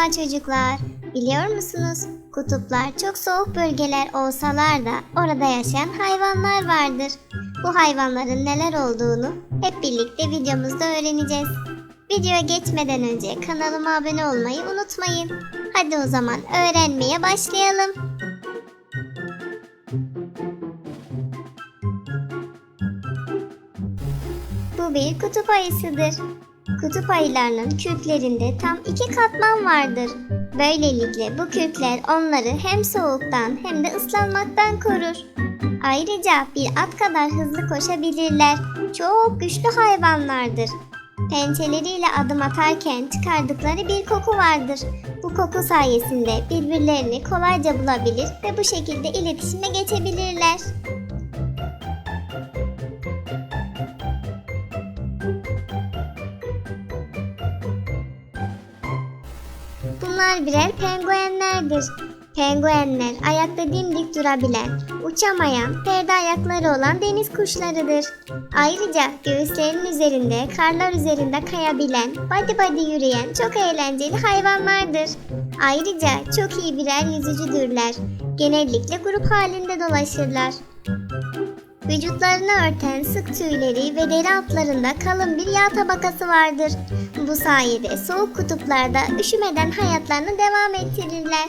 Merhaba çocuklar. Biliyor musunuz? Kutuplar çok soğuk bölgeler olsalar da orada yaşayan hayvanlar vardır. Bu hayvanların neler olduğunu hep birlikte videomuzda öğreneceğiz. Videoya geçmeden önce kanalıma abone olmayı unutmayın. Hadi o zaman öğrenmeye başlayalım. Bu bir kutup ayısıdır. Kutup ayılarının kürklerinde tam iki katman vardır. Böylelikle bu kürkler onları hem soğuktan hem de ıslanmaktan korur. Ayrıca bir at kadar hızlı koşabilirler. Çok güçlü hayvanlardır. Pençeleriyle adım atarken çıkardıkları bir koku vardır. Bu koku sayesinde birbirlerini kolayca bulabilir ve bu şekilde iletişime geçebilirler. Bunlar birer penguenlerdir. Penguenler ayakta dimdik durabilen, uçamayan, perde ayakları olan deniz kuşlarıdır. Ayrıca göğüslerinin üzerinde, karlar üzerinde kayabilen, body body yürüyen çok eğlenceli hayvanlardır. Ayrıca çok iyi birer yüzücüdürler. Genellikle grup halinde dolaşırlar. Vücutlarını örten sık tüyleri ve deri altlarında kalın bir yağ tabakası vardır. Bu sayede soğuk kutuplarda üşümeden hayatlarını devam ettirirler.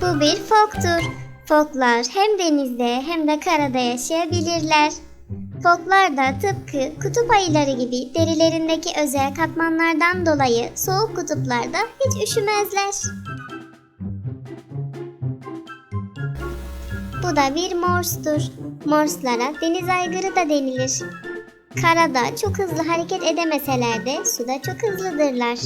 Bu bir foktur. Foklar hem denizde hem de karada yaşayabilirler. Foklar da tıpkı kutup ayıları gibi derilerindeki özel katmanlardan dolayı soğuk kutuplarda hiç üşümezler. Bu da bir morstur. Morslara deniz aygırı da denilir. Karada çok hızlı hareket edemeseler de suda çok hızlıdırlar.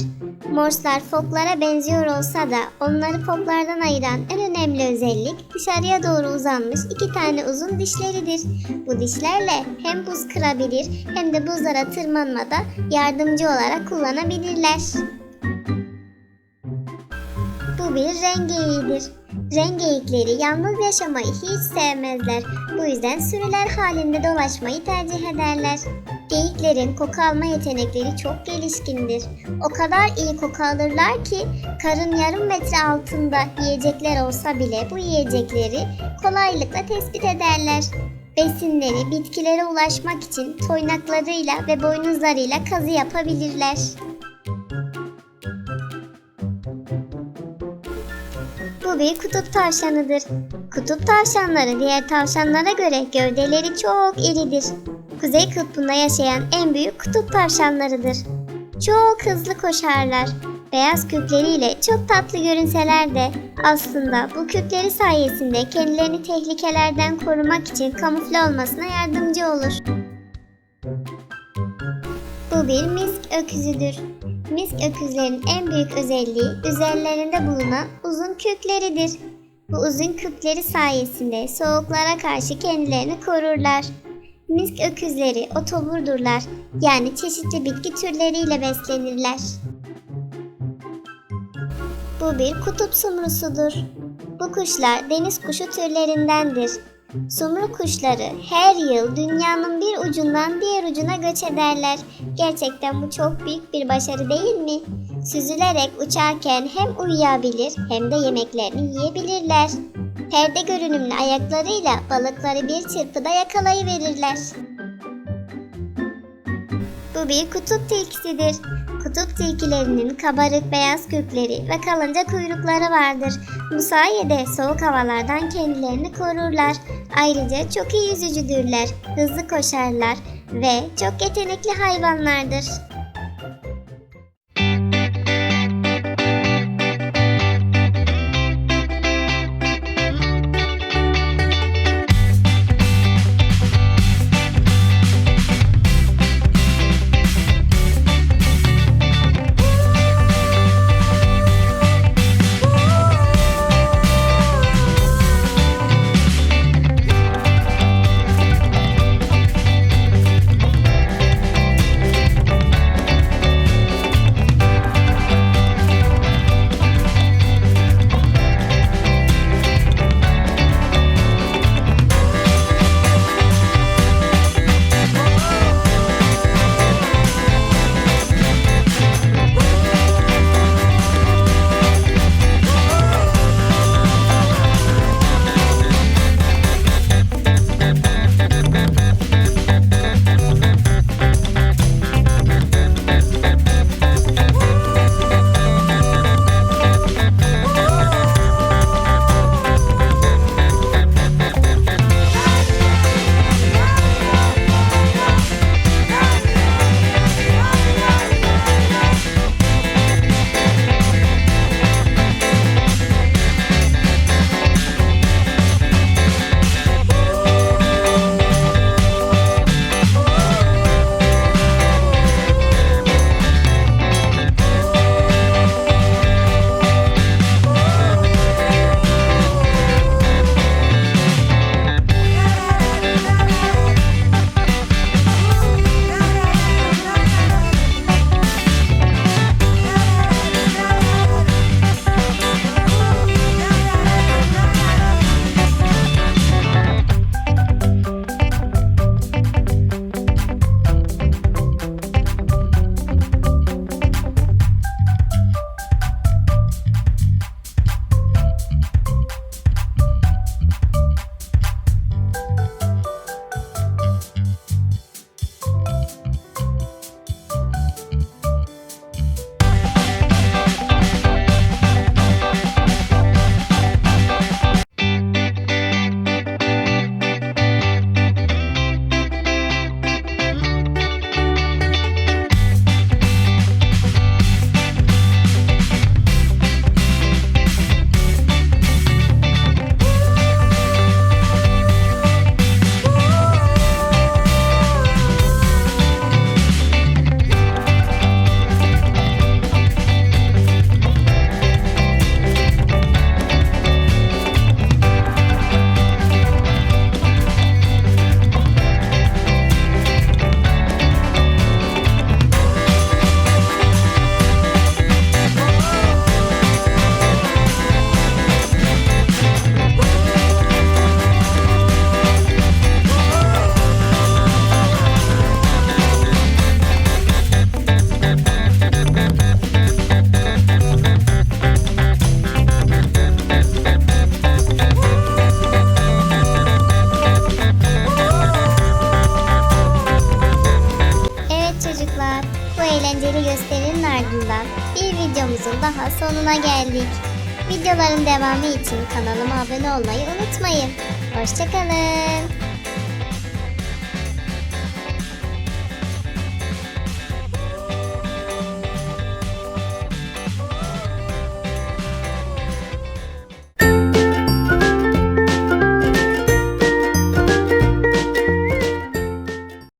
Morslar foklara benziyor olsa da onları foklardan ayıran en önemli özellik dışarıya doğru uzanmış iki tane uzun dişleridir. Bu dişlerle hem buz kırabilir hem de buzlara tırmanmada yardımcı olarak kullanabilirler. Bu bir rengeyiğidir. Rengeyikleri yalnız yaşamayı hiç sevmezler. Bu yüzden sürüler halinde dolaşmayı tercih ederler. Geyiklerin koku alma yetenekleri çok gelişkindir. O kadar iyi koku alırlar ki karın yarım metre altında yiyecekler olsa bile bu yiyecekleri kolaylıkla tespit ederler. Besinleri bitkilere ulaşmak için toynaklarıyla ve boynuzlarıyla kazı yapabilirler. Bir kutup tavşanıdır. Kutup tavşanları diğer tavşanlara göre gövdeleri çok iridir. Kuzey kutbunda yaşayan en büyük kutup tavşanlarıdır. Çok hızlı koşarlar. Beyaz küpleriyle çok tatlı görünseler de aslında bu küpleri sayesinde kendilerini tehlikelerden korumak için kamufle olmasına yardımcı olur. Bu bir misk öküzüdür. Misk öküzlerin en büyük özelliği üzerlerinde bulunan uzun kökleridir. Bu uzun kökleri sayesinde soğuklara karşı kendilerini korurlar. Misk öküzleri otoburdurlar yani çeşitli bitki türleriyle beslenirler. Bu bir kutup sumrusudur. Bu kuşlar deniz kuşu türlerindendir. Sumru kuşları her yıl dünyanın bir ucundan diğer ucuna göç ederler. Gerçekten bu çok büyük bir başarı değil mi? Süzülerek uçarken hem uyuyabilir hem de yemeklerini yiyebilirler. Perde görünümlü ayaklarıyla balıkları bir çırpıda yakalayıverirler. Bu bir kutup tilkisidir. Kutup tilkilerinin kabarık beyaz kökleri ve kalınca kuyrukları vardır. Bu sayede soğuk havalardan kendilerini korurlar. Ayrıca çok iyi yüzücüdürler, hızlı koşarlar ve çok yetenekli hayvanlardır. ardından bir videomuzun daha sonuna geldik. Videoların devamı için kanalıma abone olmayı unutmayın. Hoşçakalın.